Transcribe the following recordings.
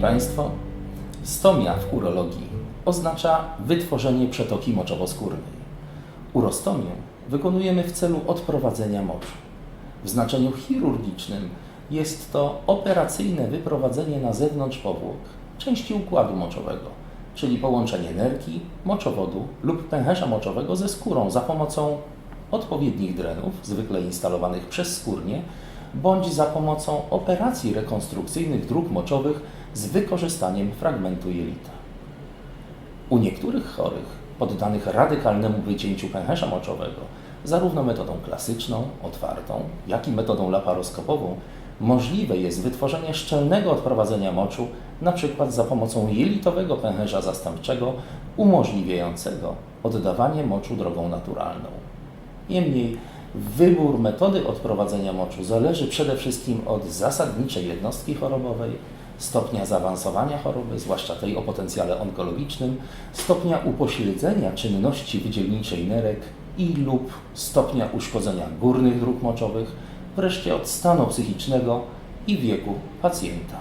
Państwo, stomia w urologii oznacza wytworzenie przetoki moczowo-skórnej. Urostomię wykonujemy w celu odprowadzenia moczu. W znaczeniu chirurgicznym jest to operacyjne wyprowadzenie na zewnątrz powłok części układu moczowego, czyli połączenie nerki, moczowodu lub pęcherza moczowego ze skórą za pomocą odpowiednich drenów, zwykle instalowanych przez skórnię, bądź za pomocą operacji rekonstrukcyjnych dróg moczowych z wykorzystaniem fragmentu jelita. U niektórych chorych poddanych radykalnemu wycięciu pęcherza moczowego, zarówno metodą klasyczną, otwartą, jak i metodą laparoskopową, możliwe jest wytworzenie szczelnego odprowadzenia moczu, np. za pomocą jelitowego pęcherza zastępczego, umożliwiającego oddawanie moczu drogą naturalną. Niemniej wybór metody odprowadzenia moczu zależy przede wszystkim od zasadniczej jednostki chorobowej, stopnia zaawansowania choroby, zwłaszcza tej o potencjale onkologicznym, stopnia upośledzenia czynności wydzielniczej nerek i lub stopnia uszkodzenia górnych dróg moczowych, wreszcie od stanu psychicznego i wieku pacjenta.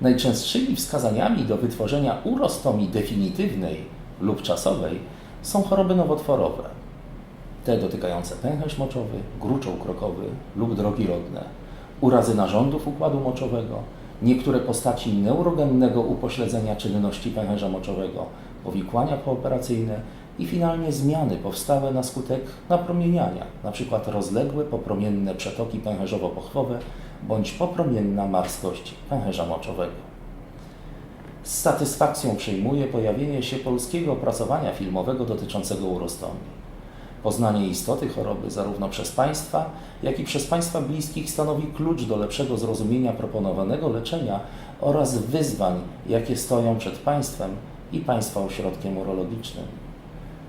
Najczęstszymi wskazaniami do wytworzenia urostomii definitywnej lub czasowej są choroby nowotworowe, te dotykające pęcherz moczowy, gruczoł krokowy lub drogi rodne, urazy narządów układu moczowego, niektóre postaci neurogennego upośledzenia czynności pęcherza moczowego, powikłania pooperacyjne i finalnie zmiany powstałe na skutek napromieniania, np. rozległe popromienne przetoki pęcherzowo-pochwowe bądź popromienna marskość pęcherza moczowego. Z satysfakcją przyjmuję pojawienie się polskiego opracowania filmowego dotyczącego urostomii. Poznanie istoty choroby zarówno przez Państwa, jak i przez Państwa bliskich stanowi klucz do lepszego zrozumienia proponowanego leczenia oraz wyzwań, jakie stoją przed Państwem i Państwa ośrodkiem urologicznym.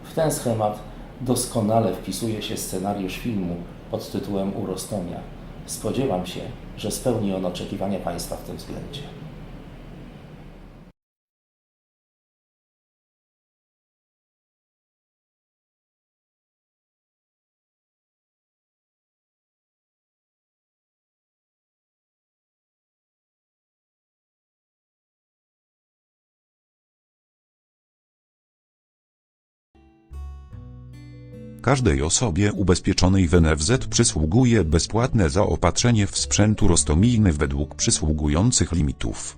W ten schemat doskonale wpisuje się scenariusz filmu pod tytułem Urostomia. Spodziewam się, że spełni on oczekiwania Państwa w tym względzie. Każdej osobie ubezpieczonej w NFZ przysługuje bezpłatne zaopatrzenie w sprzęt urostomijny według przysługujących limitów.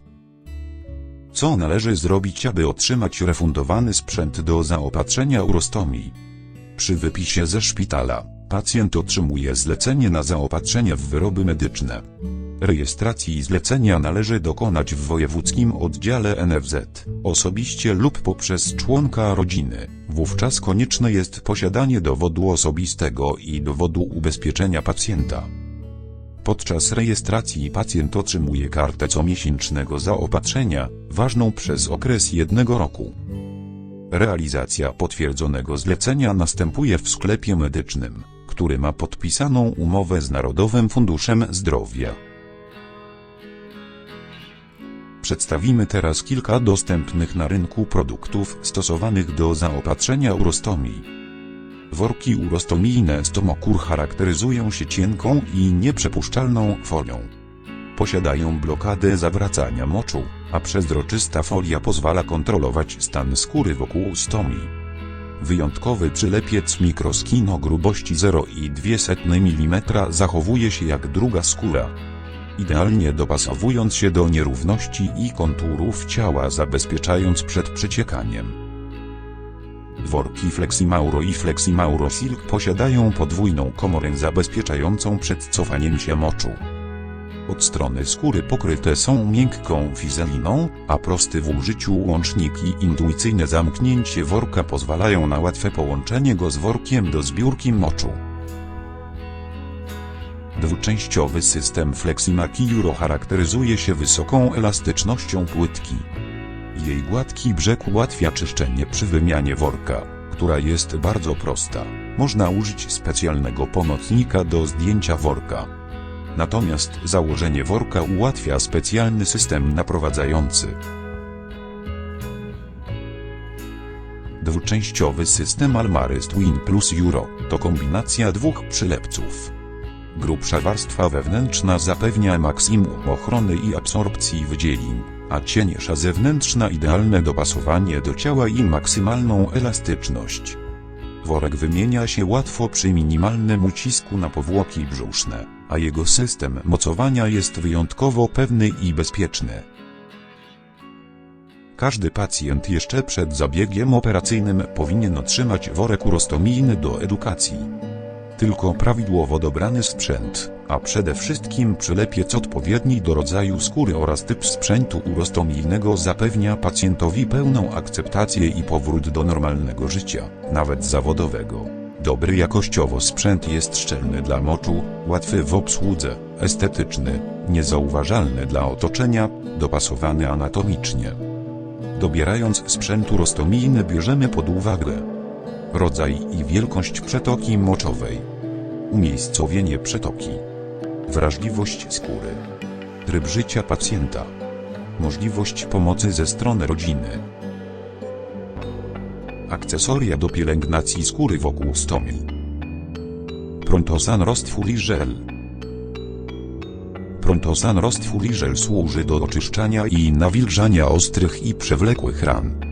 Co należy zrobić, aby otrzymać refundowany sprzęt do zaopatrzenia urostomii? Przy wypisie ze szpitala, pacjent otrzymuje zlecenie na zaopatrzenie w wyroby medyczne. Rejestracji zlecenia należy dokonać w wojewódzkim oddziale NFZ, osobiście lub poprzez członka rodziny. Wówczas konieczne jest posiadanie dowodu osobistego i dowodu ubezpieczenia pacjenta. Podczas rejestracji pacjent otrzymuje kartę comiesięcznego zaopatrzenia, ważną przez okres jednego roku. Realizacja potwierdzonego zlecenia następuje w sklepie medycznym, który ma podpisaną umowę z Narodowym Funduszem Zdrowia. Przedstawimy teraz kilka dostępnych na rynku produktów stosowanych do zaopatrzenia urostomii. Worki urostomijne Stomokur charakteryzują się cienką i nieprzepuszczalną folią. Posiadają blokadę zawracania moczu, a przezroczysta folia pozwala kontrolować stan skóry wokół stomii. Wyjątkowy przylepiec mikroskino grubości 0,2 mm zachowuje się jak druga skóra idealnie dopasowując się do nierówności i konturów ciała zabezpieczając przed przeciekaniem. Worki Fleximauro i Fleximauro Silk posiadają podwójną komorę zabezpieczającą przed cofaniem się moczu. Od strony skóry pokryte są miękką fizeliną, a prosty w użyciu łącznik i intuicyjne zamknięcie worka pozwalają na łatwe połączenie go z workiem do zbiórki moczu. Dwuczęściowy system Fleximaki Euro charakteryzuje się wysoką elastycznością płytki. Jej gładki brzeg ułatwia czyszczenie przy wymianie worka, która jest bardzo prosta. Można użyć specjalnego pomocnika do zdjęcia worka. Natomiast założenie worka ułatwia specjalny system naprowadzający. Dwuczęściowy system Almaris Twin Plus Euro to kombinacja dwóch przylepców. Grubsza warstwa wewnętrzna zapewnia maksimum ochrony i absorpcji wydzielin, a cieniesza zewnętrzna idealne dopasowanie do ciała i maksymalną elastyczność. Worek wymienia się łatwo przy minimalnym ucisku na powłoki brzuszne, a jego system mocowania jest wyjątkowo pewny i bezpieczny. Każdy pacjent jeszcze przed zabiegiem operacyjnym powinien otrzymać worek urostomijny do edukacji. Tylko prawidłowo dobrany sprzęt, a przede wszystkim przylepiec odpowiedni do rodzaju skóry oraz typ sprzętu urostomijnego zapewnia pacjentowi pełną akceptację i powrót do normalnego życia, nawet zawodowego. Dobry jakościowo sprzęt jest szczelny dla moczu, łatwy w obsłudze, estetyczny, niezauważalny dla otoczenia, dopasowany anatomicznie. Dobierając sprzęt urostomijny bierzemy pod uwagę rodzaj i wielkość przetoki moczowej, umiejscowienie przetoki, wrażliwość skóry, tryb życia pacjenta, możliwość pomocy ze strony rodziny, akcesoria do pielęgnacji skóry wokół stomii, Prontosan Rostful Gel Prontosan Rostful Gel służy do oczyszczania i nawilżania ostrych i przewlekłych ran.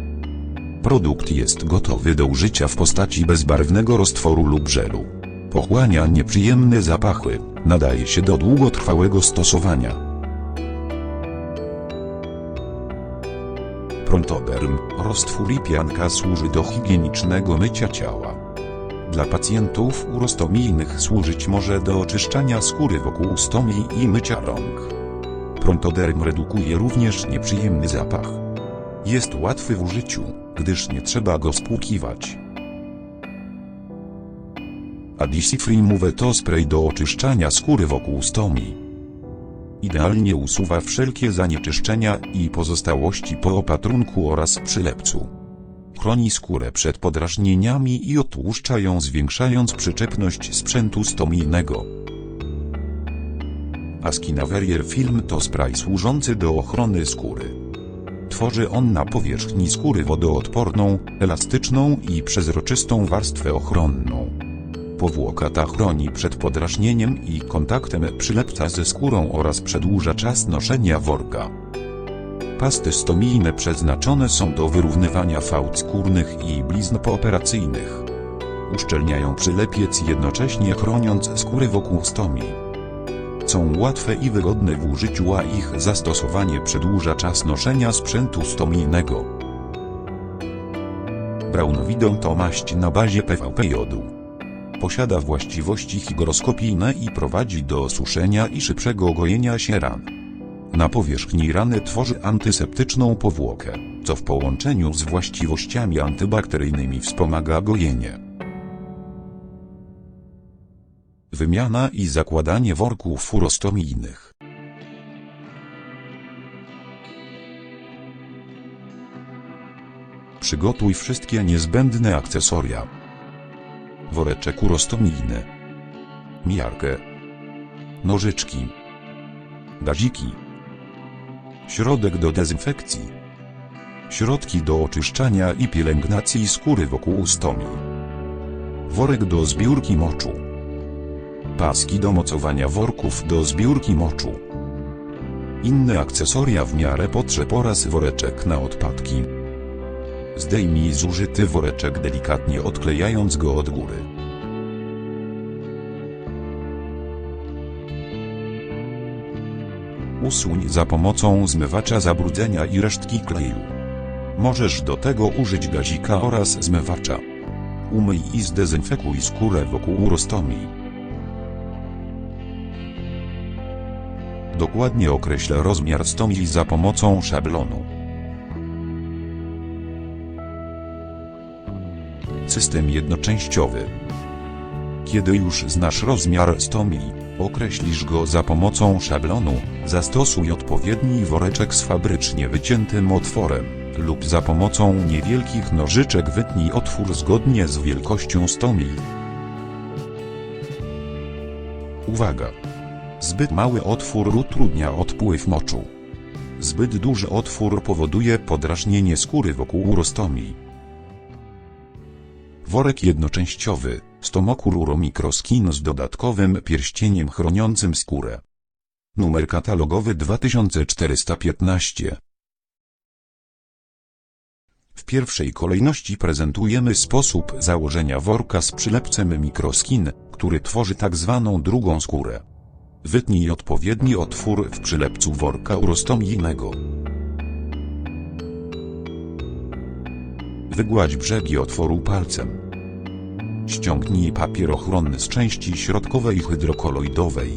Produkt jest gotowy do użycia w postaci bezbarwnego roztworu lub żelu. Pochłania nieprzyjemne zapachy, nadaje się do długotrwałego stosowania. Prontoderm, roztwór i pianka służy do higienicznego mycia ciała. Dla pacjentów urostomijnych służyć może do oczyszczania skóry wokół stomii i mycia rąk. Prontoderm redukuje również nieprzyjemny zapach. Jest łatwy w użyciu, gdyż nie trzeba go spłukiwać. Adhesive Remove to spray do oczyszczania skóry wokół stomii. Idealnie usuwa wszelkie zanieczyszczenia i pozostałości po opatrunku oraz przylepcu. Chroni skórę przed podrażnieniami i otłuszcza ją zwiększając przyczepność sprzętu stomijnego. Askina Verrier Film to spray służący do ochrony skóry. Tworzy on na powierzchni skóry wodoodporną, elastyczną i przezroczystą warstwę ochronną. Powłoka ta chroni przed podrażnieniem i kontaktem przylepca ze skórą oraz przedłuża czas noszenia worka. Pasty stomijne przeznaczone są do wyrównywania fałd skórnych i blizn pooperacyjnych. Uszczelniają przylepiec jednocześnie chroniąc skóry wokół stomii. Są łatwe i wygodne w użyciu, a ich zastosowanie przedłuża czas noszenia sprzętu stomijnego. Braunowidon to maść na bazie PVP jodu. Posiada właściwości hygroskopijne i prowadzi do suszenia i szybszego gojenia się ran. Na powierzchni rany tworzy antyseptyczną powłokę, co w połączeniu z właściwościami antybakteryjnymi wspomaga gojenie. Wymiana i zakładanie worków urostomijnych. Przygotuj wszystkie niezbędne akcesoria. Woreczek urostomijny. Miarkę. Nożyczki. Gaziki. Środek do dezynfekcji. Środki do oczyszczania i pielęgnacji skóry wokół stomii. Worek do zbiórki moczu. Paski do mocowania worków do zbiórki moczu. Inne akcesoria w miarę potrzeb oraz woreczek na odpadki. Zdejmij zużyty woreczek delikatnie odklejając go od góry. Usuń za pomocą zmywacza zabrudzenia i resztki kleju. Możesz do tego użyć gazika oraz zmywacza. Umyj i zdezynfekuj skórę wokół urostomii. Dokładnie określ rozmiar stomii za pomocą szablonu. System jednoczęściowy. Kiedy już znasz rozmiar stomii, określisz go za pomocą szablonu, zastosuj odpowiedni woreczek z fabrycznie wyciętym otworem, lub za pomocą niewielkich nożyczek wytnij otwór zgodnie z wielkością stomii. Uwaga! Zbyt mały otwór utrudnia odpływ moczu. Zbyt duży otwór powoduje podrażnienie skóry wokół urostomii. Worek jednoczęściowy, Stomocur Uromicroskin z dodatkowym pierścieniem chroniącym skórę. Numer katalogowy 2415. W pierwszej kolejności prezentujemy sposób założenia worka z przylepcem mikroskin, który tworzy tak zwaną drugą skórę. Wytnij odpowiedni otwór w przylepcu worka urostomijnego. Wygładź brzegi otworu palcem. Ściągnij papier ochronny z części środkowej hydrokoloidowej.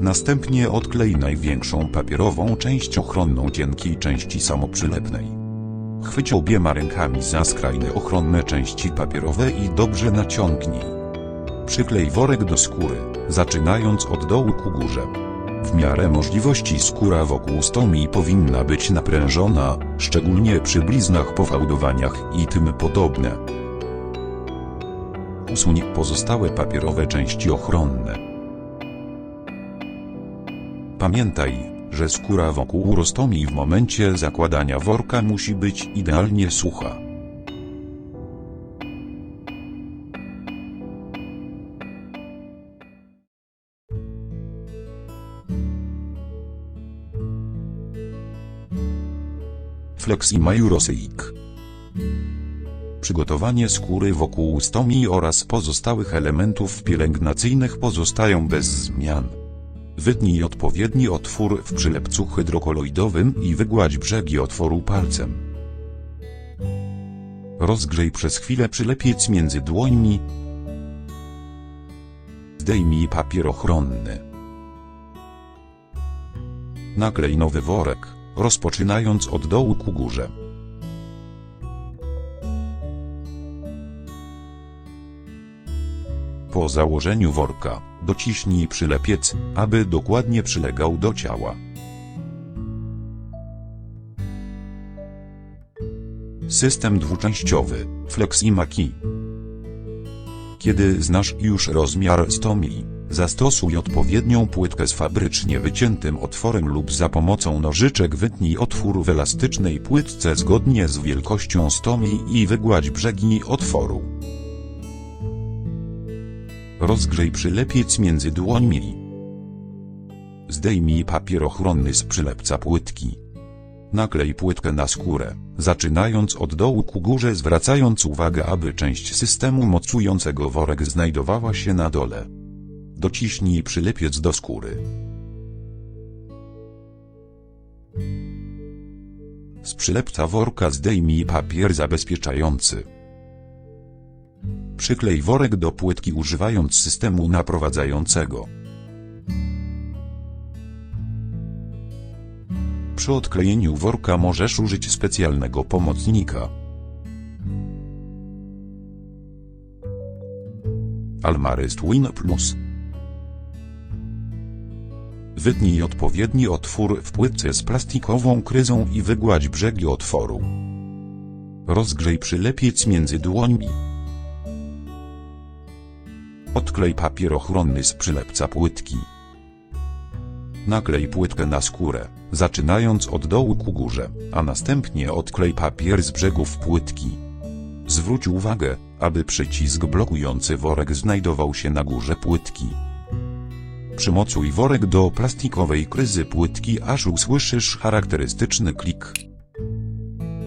Następnie odklej największą papierową część ochronną cienkiej części samoprzylepnej. Chwyć obiema rękami za skrajne ochronne części papierowe i dobrze naciągnij. Przyklej worek do skóry, zaczynając od dołu ku górze. W miarę możliwości skóra wokół stomii powinna być naprężona, szczególnie przy bliznach po fałdowaniach i tym podobne. Usuń pozostałe papierowe części ochronne. Pamiętaj, że skóra wokół urostomii w momencie zakładania worka musi być idealnie sucha. Fleximajurosyik Przygotowanie skóry wokół stomii oraz pozostałych elementów pielęgnacyjnych pozostają bez zmian. Wytnij odpowiedni otwór w przylepcu hydrokoloidowym i wygładź brzegi otworu palcem. Rozgrzej przez chwilę przylepiec między dłońmi. Zdejmij papier ochronny. Naklej nowy worek, rozpoczynając od dołu ku górze. Po założeniu worka, dociśnij przylepiec, aby dokładnie przylegał do ciała. System dwuczęściowy, Fleximaki. Kiedy znasz już rozmiar stomii, zastosuj odpowiednią płytkę z fabrycznie wyciętym otworem lub za pomocą nożyczek wytnij otwór w elastycznej płytce zgodnie z wielkością stomii i wygładź brzegi otworu. Rozgrzej przylepiec między dłońmi. Zdejmij papier ochronny z przylepca płytki. Naklej płytkę na skórę, zaczynając od dołu ku górze zwracając uwagę aby część systemu mocującego worek znajdowała się na dole. Dociśnij przylepiec do skóry. Z przylepca worka zdejmij papier zabezpieczający. Przyklej worek do płytki używając systemu naprowadzającego. Przy odklejeniu worka możesz użyć specjalnego pomocnika. Almaryst Win Plus Wytnij odpowiedni otwór w płytce z plastikową kryzą i wygładź brzegi otworu. Rozgrzej przylepiec między dłońmi. Odklej papier ochronny z przylepca płytki. Naklej płytkę na skórę, zaczynając od dołu ku górze, a następnie odklej papier z brzegów płytki. Zwróć uwagę, aby przycisk blokujący worek znajdował się na górze płytki. Przymocuj worek do plastikowej kryzy płytki aż usłyszysz charakterystyczny klik.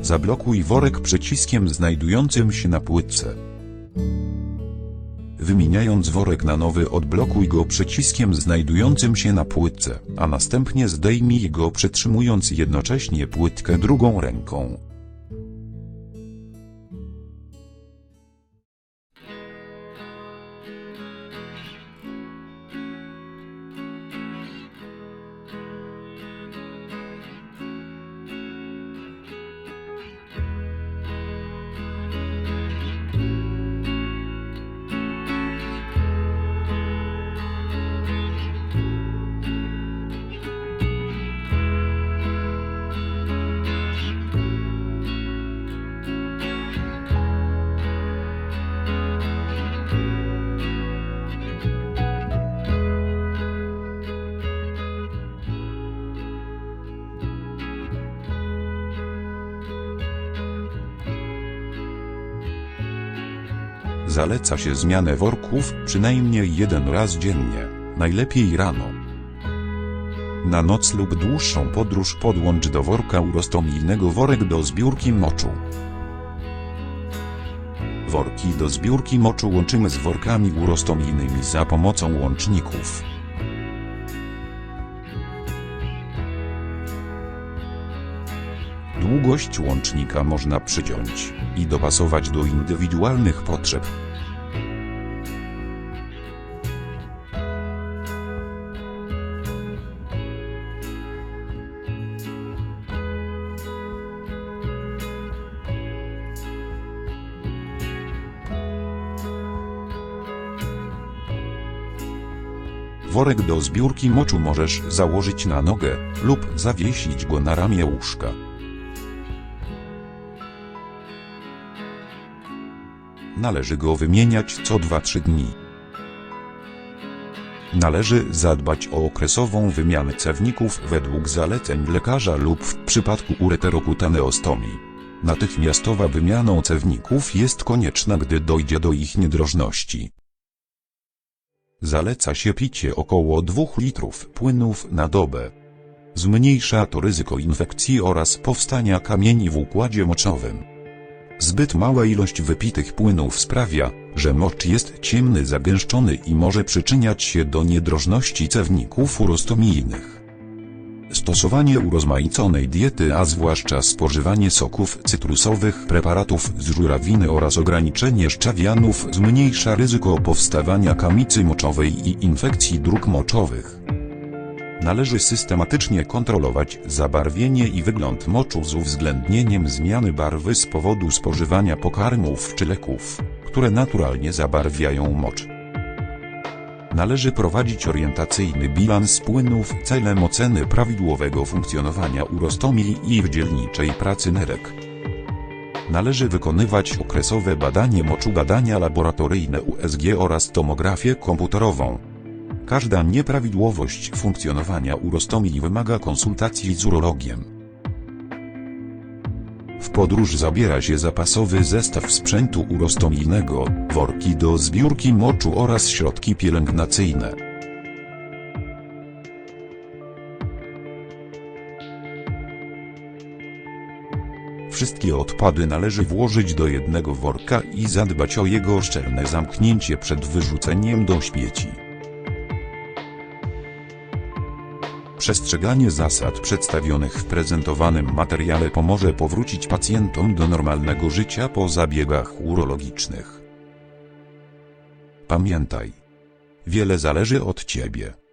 Zablokuj worek przyciskiem znajdującym się na płytce. Wymieniając worek na nowy odblokuj go przyciskiem znajdującym się na płytce, a następnie zdejmij go przytrzymując jednocześnie płytkę drugą ręką. Zaleca się zmianę worków przynajmniej jeden raz dziennie, najlepiej rano. Na noc lub dłuższą podróż podłącz do worka urostomijnego worek do zbiórki moczu. Worki do zbiórki moczu łączymy z workami urostomijnymi za pomocą łączników. Długość łącznika można przyciąć i dopasować do indywidualnych potrzeb. Worek do zbiórki moczu możesz założyć na nogę lub zawiesić go na ramię łóżka. Należy go wymieniać co 2-3 dni. Należy zadbać o okresową wymianę cewników według zaleceń lekarza lub w przypadku ureterokutaneostomii. Natychmiastowa wymiana cewników jest konieczna, gdy dojdzie do ich niedrożności. Zaleca się picie około 2 litrów płynów na dobę. Zmniejsza to ryzyko infekcji oraz powstania kamieni w układzie moczowym. Zbyt mała ilość wypitych płynów sprawia, że mocz jest ciemny, zagęszczony i może przyczyniać się do niedrożności cewników urostomijnych. Stosowanie urozmaiconej diety, a zwłaszcza spożywanie soków cytrusowych, preparatów z żurawiny oraz ograniczenie szczawianów zmniejsza ryzyko powstawania kamicy moczowej i infekcji dróg moczowych. Należy systematycznie kontrolować zabarwienie i wygląd moczu z uwzględnieniem zmiany barwy z powodu spożywania pokarmów czy leków, które naturalnie zabarwiają mocz. Należy prowadzić orientacyjny bilans płynów celem oceny prawidłowego funkcjonowania urostomii i wdzielniczej pracy nerek. Należy wykonywać okresowe badanie moczu, badania laboratoryjne USG oraz tomografię komputerową. Każda nieprawidłowość funkcjonowania urostomii wymaga konsultacji z urologiem. Podróż zabiera się zapasowy zestaw sprzętu urostomijnego, worki do zbiórki moczu oraz środki pielęgnacyjne. Wszystkie odpady należy włożyć do jednego worka i zadbać o jego szczelne zamknięcie przed wyrzuceniem do śmieci. Przestrzeganie zasad przedstawionych w prezentowanym materiale pomoże powrócić pacjentom do normalnego życia po zabiegach urologicznych. Pamiętaj, wiele zależy od Ciebie.